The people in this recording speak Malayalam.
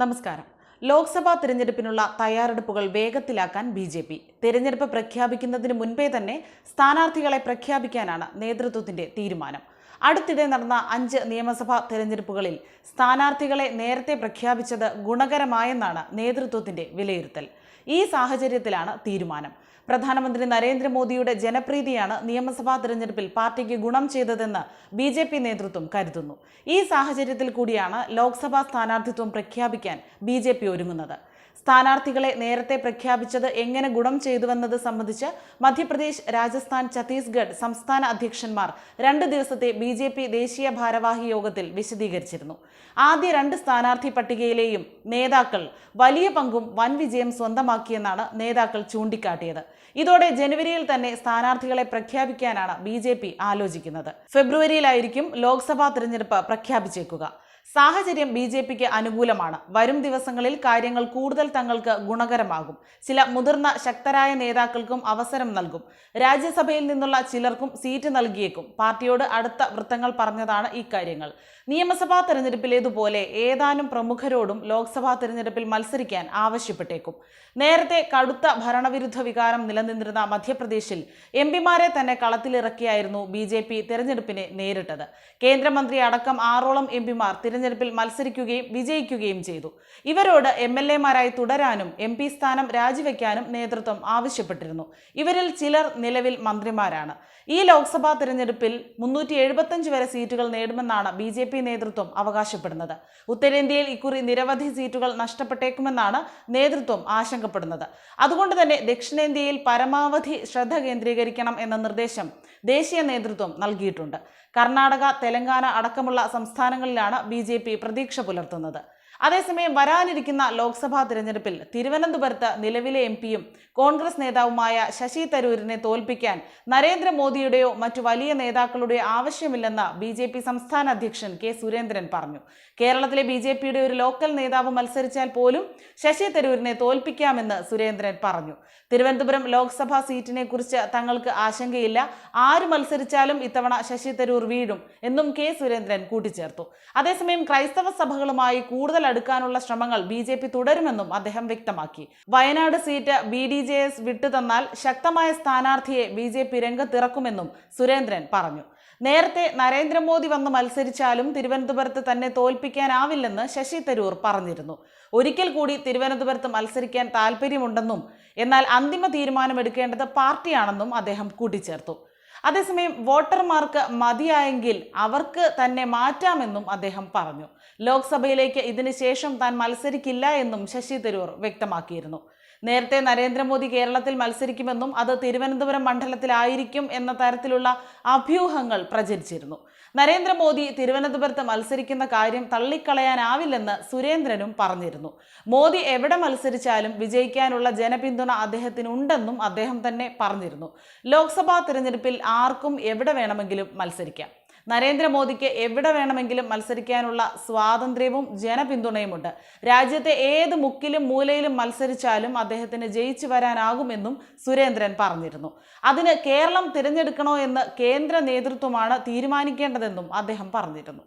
നമസ്കാരം. ലോക്സഭാ തിരഞ്ഞെടുപ്പിനുള്ള തയ്യാറെടുപ്പുകൾ വേഗത്തിലാക്കാൻ ബി ജെ പി. തിരഞ്ഞെടുപ്പ് പ്രഖ്യാപിക്കുന്നതിന് മുൻപേ തന്നെ സ്ഥാനാർത്ഥികളെ പ്രഖ്യാപിക്കാനാണ് നേതൃത്വത്തിന്റെ തീരുമാനം. അടുത്തിടെ നടന്ന അഞ്ച് നിയമസഭാ തെരഞ്ഞെടുപ്പുകളിൽ സ്ഥാനാർത്ഥികളെ നേരത്തെ പ്രഖ്യാപിച്ചത് ഗുണകരമായെന്നാണ് നേതൃത്വത്തിന്റെ വിലയിരുത്തൽ. ഈ സാഹചര്യത്തിലാണ് തീരുമാനം. പ്രധാനമന്ത്രി നരേന്ദ്രമോദിയുടെ ജനപ്രീതിയാണ് നിയമസഭാ തെരഞ്ഞെടുപ്പിൽ പാർട്ടിക്ക് ഗുണം ചെയ്തതെന്ന് ബി ജെ പി നേതൃത്വം കരുതുന്നു. ഈ സാഹചര്യത്തിൽ കൂടിയാണ് ലോക്സഭാ സ്ഥാനാർത്ഥിത്വം പ്രഖ്യാപിക്കാൻ ബി ഒരുങ്ങുന്നത്. സ്ഥാനാർത്ഥികളെ നേരത്തെ പ്രഖ്യാപിച്ചത് എങ്ങനെ ഗുണം ചെയ്തുവെന്നത് സംബന്ധിച്ച് മധ്യപ്രദേശ് രാജസ്ഥാൻ ഛത്തീസ്ഗഡ് സംസ്ഥാന അധ്യക്ഷന്മാർ രണ്ട് ദിവസത്തെ ബി ജെ പി ദേശീയ ഭാരവാഹി യോഗത്തിൽ വിശദീകരിച്ചിരുന്നു. ആദ്യ രണ്ട് സ്ഥാനാർത്ഥി പട്ടികയിലെയും നേതാക്കൾ വലിയ പങ്കും വൻ വിജയം സ്വന്തമാക്കിയെന്നാണ് നേതാക്കൾ ചൂണ്ടിക്കാട്ടിയത്. ഇതോടെ ജനുവരിയിൽ തന്നെ സ്ഥാനാർത്ഥികളെ പ്രഖ്യാപിക്കാനാണ് ബി ആലോചിക്കുന്നത്. ഫെബ്രുവരിയിലായിരിക്കും ലോക്സഭാ തിരഞ്ഞെടുപ്പ് പ്രഖ്യാപിച്ചേക്കുക. സാഹചര്യം ബി ജെ പിക്ക് അനുകൂലമാണ്. വരും ദിവസങ്ങളിൽ കാര്യങ്ങൾ കൂടുതൽ തങ്ങൾക്ക് ഗുണകരമാകും. ചില മുതിർന്ന ശക്തരായ നേതാക്കൾക്കും അവസരം നൽകും. രാജ്യസഭയിൽ നിന്നുള്ള ചിലർക്കും സീറ്റ് നൽകിയേക്കും. പാർട്ടിയോട് അടുത്ത വൃത്തങ്ങൾ പറഞ്ഞതാണ് ഇക്കാര്യങ്ങൾ. നിയമസഭാ തെരഞ്ഞെടുപ്പിലേതുപോലെ ഏതാനും പ്രമുഖരോടും ലോക്സഭാ തെരഞ്ഞെടുപ്പിൽ മത്സരിക്കാൻ ആവശ്യപ്പെട്ടേക്കും. നേരത്തെ കടുത്ത ഭരണവിരുദ്ധ വികാരം നിലനിന്നിരുന്ന മധ്യപ്രദേശിൽ എം പിമാരെ തന്നെ കളത്തിലിറക്കിയായിരുന്നു ബി ജെ പി തെരഞ്ഞെടുപ്പിനെ നേരിട്ടത്. കേന്ദ്രമന്ത്രി അടക്കം ആറോളം എം പിമാർ തിരഞ്ഞെടുപ്പിൽ മത്സരിക്കുകയും വിജയിക്കുകയും ചെയ്തു. ഇവരോട് എം എൽ എമാരായി തുടരാനും എം പി സ്ഥാനം രാജിവെക്കാനും നേതൃത്വം ആവശ്യപ്പെട്ടിരുന്നു. ഇവരിൽ ചിലർ നിലവിൽ മന്ത്രിമാരാണ്. ഈ ലോക്സഭാ തെരഞ്ഞെടുപ്പിൽ മുന്നൂറ്റി എഴുപത്തഞ്ച് വരെ സീറ്റുകൾ നേടുമെന്നാണ് ബി ജെ പി നേതൃത്വം അവകാശപ്പെടുന്നത്. ഉത്തരേന്ത്യയിൽ ഇക്കുറി നിരവധി സീറ്റുകൾ നഷ്ടപ്പെട്ടേക്കുമെന്നാണ് നേതൃത്വം ആശങ്കപ്പെടുന്നത്. അതുകൊണ്ട് തന്നെ ദക്ഷിണേന്ത്യയിൽ പരമാവധി ശ്രദ്ധ കേന്ദ്രീകരിക്കണം എന്ന നിർദ്ദേശം ദേശീയ നേതൃത്വം നൽകിയിട്ടുണ്ട്. കർണാടക തെലങ്കാന അടക്കമുള്ള സംസ്ഥാനങ്ങളിലാണ് ബി പ്രതീക്ഷ പുലർത്തുന്നത് അതേസമയം വരാനിരിക്കുന്ന ലോക്സഭാ തിരഞ്ഞെടുപ്പിൽ തിരുവനന്തപുരത്ത് നിലവിലെ എം പിയും കോൺഗ്രസ് നേതാവുമായ ശശി തരൂരിനെ തോൽപ്പിക്കാൻ നരേന്ദ്രമോദിയുടെയോ മറ്റു വലിയ നേതാക്കളുടെയോ ആവശ്യമില്ലെന്ന് ബി ജെ പി സംസ്ഥാന അധ്യക്ഷൻ കെ സുരേന്ദ്രൻ പറഞ്ഞു. കേരളത്തിലെ ബി ജെ പിയുടെ ഒരു ലോക്കൽ നേതാവ് മത്സരിച്ചാൽ പോലും ശശി തരൂരിനെ തോൽപ്പിക്കാമെന്ന് സുരേന്ദ്രൻ പറഞ്ഞു. തിരുവനന്തപുരം ലോക്സഭാ സീറ്റിനെ കുറിച്ച് തങ്ങൾക്ക് ആശങ്കയില്ല. ആര് മത്സരിച്ചാലും ഇത്തവണ ശശി തരൂർ വീഴും എന്നും കെ സുരേന്ദ്രൻ കൂട്ടിച്ചേർത്തു. അതേസമയം ക്രൈസ്തവ സഭകളുമായി കൂടുതൽ അടുക്കാനുള്ള ശ്രമങ്ങൾ ബി ജെ പി തുടരുമെന്നും അദ്ദേഹം വ്യക്തമാക്കി. Wayanad seat B D J S വിട്ടുതന്നാൽ ശക്തമായ സ്ഥാനാർത്ഥിയെ ബി ജെ പി രംഗത്തിറക്കുമെന്നും സുരേന്ദ്രൻ പറഞ്ഞു. നേരത്തെ നരേന്ദ്രമോദി വന്ന് മത്സരിച്ചാലും തിരുവനന്തപുരത്ത് തന്നെ തോൽപ്പിക്കാനാവില്ലെന്ന് ശശി തരൂർ പറഞ്ഞിരുന്നു. ഒരിക്കൽ കൂടി തിരുവനന്തപുരത്ത് മത്സരിക്കാൻ താല്പര്യമുണ്ടെന്നും എന്നാൽ അന്തിമ തീരുമാനമെടുക്കേണ്ടത് പാർട്ടിയാണെന്നും അദ്ദേഹം കൂട്ടിച്ചേർത്തു. അതേസമയം വോട്ടർമാർക്ക് മതിയായെങ്കിൽ അവർക്ക് തന്നെ മാറ്റാമെന്നും അദ്ദേഹം പറഞ്ഞു. ലോക്സഭയിലേക്ക് ഇതിനുശേഷം താൻ മത്സരിക്കില്ല എന്നും ശശി തരൂർ വ്യക്തമാക്കിയിരുന്നു. നേരത്തെ നരേന്ദ്രമോദി കേരളത്തിൽ മത്സരിക്കുമെന്നും അത് തിരുവനന്തപുരം മണ്ഡലത്തിലായിരിക്കും എന്ന തരത്തിലുള്ള അഭ്യൂഹങ്ങൾ പ്രചരിച്ചിരുന്നു. നരേന്ദ്രമോദി തിരുവനന്തപുരത്ത് മത്സരിക്കുന്ന കാര്യം തള്ളിക്കളയാനാവില്ലെന്ന് സുരേന്ദ്രനും പറഞ്ഞിരുന്നു. മോദി എവിടെ മത്സരിച്ചാലും വിജയിക്കാനുള്ള ജനപിന്തുണ അദ്ദേഹത്തിനുണ്ടെന്നും അദ്ദേഹം തന്നെ പറഞ്ഞിരുന്നു. ലോക്സഭാ തിരഞ്ഞെടുപ്പിൽ ആർക്കും എവിടെ വേണമെങ്കിലും മത്സരിക്കാം. നരേന്ദ്രമോദിക്ക് എവിടെ വേണമെങ്കിലും മത്സരിക്കാനുള്ള സ്വാതന്ത്ര്യവും ജനപിന്തുണയുമുണ്ട്. രാജ്യത്തെ ഏത് മുക്കിലും മൂലയിലും മത്സരിച്ചാലും അദ്ദേഹത്തിന് ജയിച്ചു വരാനാകുമെന്നും സുരേന്ദ്രൻ പറഞ്ഞിരുന്നു. അതിന് കേരളം തിരഞ്ഞെടുക്കണോ എന്ന് കേന്ദ്ര നേതൃത്വമാണ് തീരുമാനിക്കേണ്ടതെന്നും അദ്ദേഹം പറഞ്ഞിരുന്നു.